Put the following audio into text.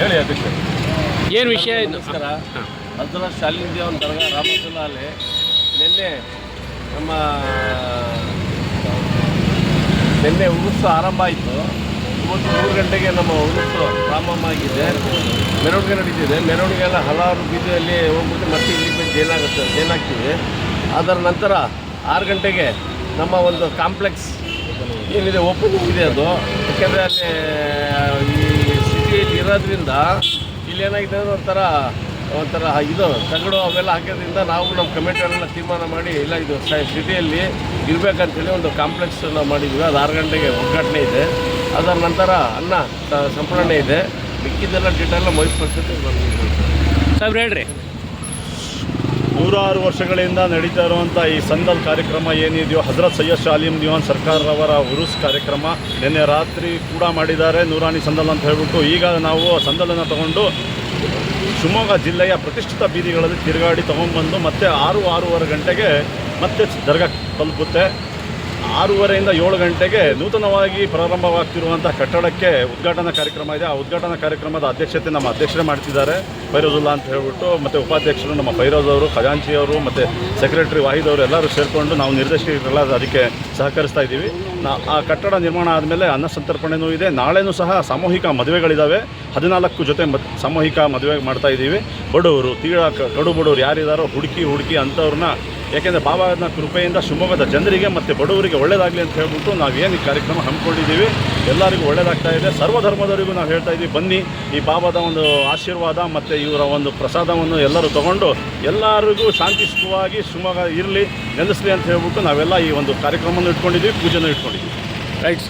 ಹೇಳಿ ಅಧ್ಯಕ್ಷ ಏನು ವಿಷಯ ಇದು? ನಮಸ್ಕಾರ. ಹಜರತ್ ಶಾಲಿನ್ ದೇವನ್ ದರ್ಗಾ ರಾಮತುಲ್ಲಾ ಅಲಿ ನಿನ್ನೆ ನಮ್ಮ ನಿನ್ನೆ ಉರುಸು ಆರಂಭ ಆಯಿತು. ಇವತ್ತು ಮೂರು ಗಂಟೆಗೆ ನಮ್ಮ ಉರುಸು ಪ್ರಾರಂಭ ಆಗಿದೆ. ಮೆರವಣಿಗೆ ನಡೀತಿದೆ. ಮೆರವಣಿಗೆ ಎಲ್ಲ ಹಲವಾರು ಬೀದಿಯಲ್ಲಿ ಹೋಗ್ಬಿಟ್ಟು ಮತ್ತೆ ಇಲ್ಲಿ ಬಂದು ಜೈನಾಗುತ್ತೆ ಜೈನಾಗ್ತೀವಿ ಅದರ ನಂತರ ಆರು ಗಂಟೆಗೆ ನಮ್ಮ ಒಂದು ಕಾಂಪ್ಲೆಕ್ಸ್ ಏನಿದೆ ಓಪನಿಂಗ್ ಇದೆ ಅದು. ಯಾಕೆಂದರೆ ಅಲ್ಲಿ ಈ ಇರೋದ್ರಿಂದ ಇಲ್ಲಿ ಏನಾಗಿದೆ ಅಂದ್ರೆ ಒಂಥರ ಒಂಥರ ಇದು, ತಗಡು ಅವೆಲ್ಲ ಹಾಕೋದ್ರಿಂದ ನಾವು ನಮ್ಮ ಕಮಿಟಿಯವರೆಲ್ಲ ತೀರ್ಮಾನ ಮಾಡಿ, ಇಲ್ಲ ಇದು ಸಿಟಿಯಲ್ಲಿ ಇರಬೇಕಂತೇಳಿ ಒಂದು ಕಾಂಪ್ಲೆಕ್ಸ್ ನಾವು ಮಾಡಿದ್ವಿ. ಅದು ಆರು ಗಂಟೆಗೆ ಉದ್ಘಾಟನೆ ಇದೆ. ಅದರ ನಂತರ ಅನ್ನ ಸಂಪೂರ್ಣ ಇದೆ. ಮಿಕ್ಕಿದ್ದೆಲ್ಲ ಡೀಟೇಲ್ ಮೈಸ್ ಬಂದಿದ್ದೀವಿ ಸರ್ ಹೇಳ್ರಿ. ನೂರಾರು ವರ್ಷಗಳಿಂದ ನಡೀತಾ ಇರುವಂಥ ಈ ಸಂದಲ್ ಕಾರ್ಯಕ್ರಮ ಏನಿದೆಯೋ ಹಜರತ್ ಸೈಯದ್ ಶಾಲಿಮ್ ದಿವಾನ್ ಸರ್ಕಾರವರ ಉರುಸ್ ಕಾರ್ಯಕ್ರಮ ನಿನ್ನೆ ರಾತ್ರಿ ಕೂಡ ಮಾಡಿದ್ದಾರೆ ನೂರಾಣಿ ಸಂದಲ್ ಅಂತ ಹೇಳ್ಬಿಟ್ಟು. ಈಗ ನಾವು ಸಂದಲನ್ನು ತಗೊಂಡು ಶಿವಮೊಗ್ಗ ಜಿಲ್ಲೆಯ ಪ್ರತಿಷ್ಠಿತ ಬೀದಿಗಳಲ್ಲಿ ತಿರುಗಾಡಿ ತೊಗೊಂಡ್ಬಂದು ಮತ್ತೆ ಆರು, ಆರೂವರೆ ಗಂಟೆಗೆ ಮತ್ತೆ ದರ್ಗಾ ತಲುಪುತ್ತೆ. ಆರೂವರೆಯಿಂದ ಏಳು ಗಂಟೆಗೆ ನೂತನವಾಗಿ ಪ್ರಾರಂಭವಾಗ್ತಿರುವಂಥ ಕಟ್ಟಡಕ್ಕೆ ಉದ್ಘಾಟನಾ ಕಾರ್ಯಕ್ರಮ ಇದೆ. ಆ ಉದ್ಘಾಟನಾ ಕಾರ್ಯಕ್ರಮದ ಅಧ್ಯಕ್ಷತೆ ನಮ್ಮ ಅಧ್ಯಕ್ಷರೇ ಮಾಡ್ತಿದ್ದಾರೆ. ಫೈರೋಜುಲ್ಲಾ ಅಂತ ಹೇಳ್ಬಿಟ್ಟು ಮತ್ತು ಉಪಾಧ್ಯಕ್ಷರು ನಮ್ಮ ಫೈರೋಜ್ ಅವರು, ಖಜಾಂಚಿ ಅವರು ಮತ್ತು ಸೆಕ್ರೆಟರಿ ವಾಹಿದ್ ಅವರು ಎಲ್ಲರೂ ಸೇರಿಕೊಂಡು ನಾವು ನಿರ್ದೇಶಕರೆಲ್ಲ ಅದಕ್ಕೆ ಸಹಕರಿಸ್ತಾ ಇದ್ದೀವಿ. ನಾ ಆ ಕಟ್ಟಡ ನಿರ್ಮಾಣ ಆದಮೇಲೆ ಅನ್ನ ಸಂತರ್ಪಣೆನೂ ಇದೆ. ನಾಳೆನೂ ಸಹ ಸಾಮೂಹಿಕ ಮದುವೆಗಳಿದ್ದಾವೆ ಹದಿನಾಲ್ಕು ಜೊತೆ ಸಾಮೂಹಿಕ ಮದುವೆ ಮಾಡ್ತಾ ಇದ್ದೀವಿ. ಬಡವರು ಕ- ಕಡು ಬಡವರು ಯಾರಿದ್ದಾರೋ ಹುಡುಕಿ ಹುಡುಕಿ ಅಂಥವ್ರನ್ನ ಯಾಕೆಂದರೆ ಬಾಬಾನ ಕೃಪೆಯಿಂದ ಶಿವಮೊಗ್ಗದ ಜನರಿಗೆ ಮತ್ತು ಬಡವರಿಗೆ ಒಳ್ಳೆಯದಾಗಲಿ ಅಂತ ಹೇಳ್ಬಿಟ್ಟು ನಾವೇನು ಈ ಕಾರ್ಯಕ್ರಮ ಹಮ್ಮಿಕೊಂಡಿದ್ದೀವಿ. ಎಲ್ಲರಿಗೂ ಒಳ್ಳೆಯದಾಗ್ತಾ ಇದೆ. ಸರ್ವಧರ್ಮದವರಿಗೂ ನಾವು ಹೇಳ್ತಾ ಇದ್ದೀವಿ, ಬನ್ನಿ ಈ ಬಾಬಾದ ಒಂದು ಆಶೀರ್ವಾದ ಮತ್ತು ಇವರ ಒಂದು ಪ್ರಸಾದವನ್ನು ಎಲ್ಲರೂ ತಗೊಂಡು ಎಲ್ಲರಿಗೂ ಶಾಂತಿ ಸುಖವಾಗಿ ಶಿವಮೊಗ್ಗ ಇರಲಿ, ನೆಲೆಸಲಿ ಅಂತ ಹೇಳ್ಬಿಟ್ಟು ನಾವೆಲ್ಲ ಈ ಒಂದು ಕಾರ್ಯಕ್ರಮವನ್ನು ಇಟ್ಕೊಂಡಿದ್ದೀವಿ, ಪೂಜೆನೂ ಇಟ್ಕೊಂಡಿದ್ದೀವಿ. ರೈಟ್